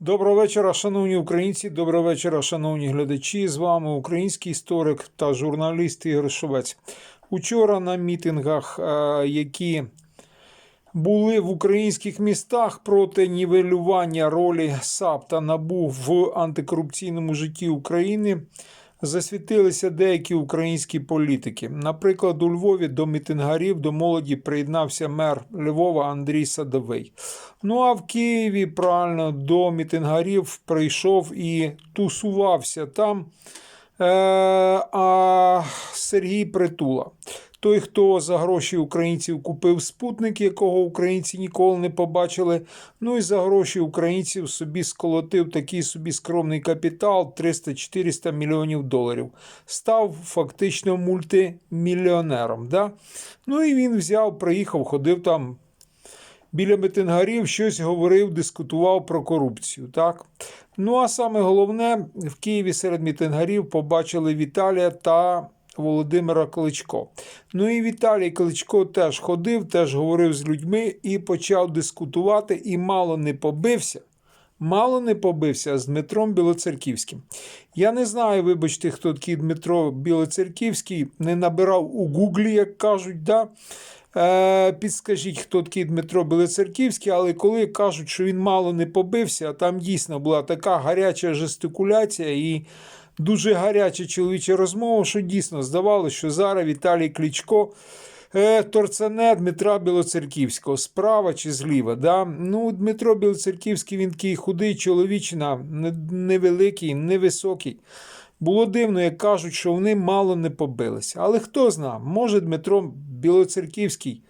Доброго вечора, шановні українці. Доброго вечора, шановні глядачі. З вами український історик та журналіст Ігор Шовець. Учора на мітингах, е, які були в українських містах проти нівелювання ролі САП та НАБУ в антикорупційному житті України. Засвітилися деякі українські політики. Наприклад, у Львові до мітингарів до молоді приєднався мер Львова Андрій Садовий. Ну а в Києві правильно до мітингарів прийшов і тусувався там е, а Сергій Притула. Той, хто за гроші українців купив спутник, якого українці ніколи не побачили. Ну і за гроші українців собі сколотив такий собі скромний капітал 300-400 мільйонів доларів. Став фактично мультимільйонером. Да? Ну і він взяв, приїхав, ходив там біля митингарів, щось говорив, дискутував про корупцію. Так? Ну а саме головне, в Києві серед мітингарів побачили Віталія та Володимира Кличко. Ну і Віталій Кличко теж ходив, теж говорив з людьми і почав дискутувати, і мало не побився. Мало не побився з Дмитром Білоцерківським. Я не знаю, вибачте, хто такий Дмитро Білоцерківський, не набирав у Гуглі, як кажуть. да? Е, підскажіть, хто такий Дмитро Білоцерківський, але коли кажуть, що він мало не побився, там дійсно була така гаряча жестикуляція і дуже гаряча чоловіча розмова, що дійсно здавалося, що зараз Віталій Кличко е, торцане Дмитра Білоцерківського, справа чи зліва. Да? Ну, Дмитро Білоцерківський, він такий худий чоловічина, невеликий, невисокий. Було дивно, як кажуть, що вони мало не побилися. Але хто зна, може Дмитро Білоцерківський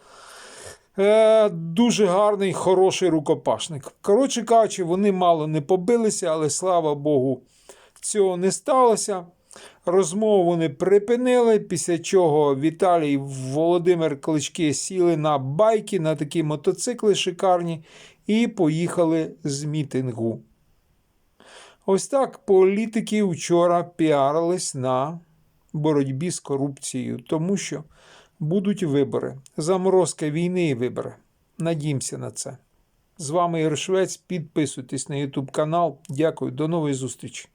е, дуже гарний, хороший рукопашник. Коротше кажучи, вони мало не побилися, але слава Богу, цього не сталося. Розмову вони припинили, після чого Віталій Володимир Клички сіли на байки, на такі мотоцикли шикарні, і поїхали з мітингу. Ось так політики вчора піарились на боротьбі з корупцією, тому що будуть вибори, заморозка війни і вибори. Надімся на це. З вами Ігор. Підписуйтесь на YouTube канал. Дякую, до нової зустрічі.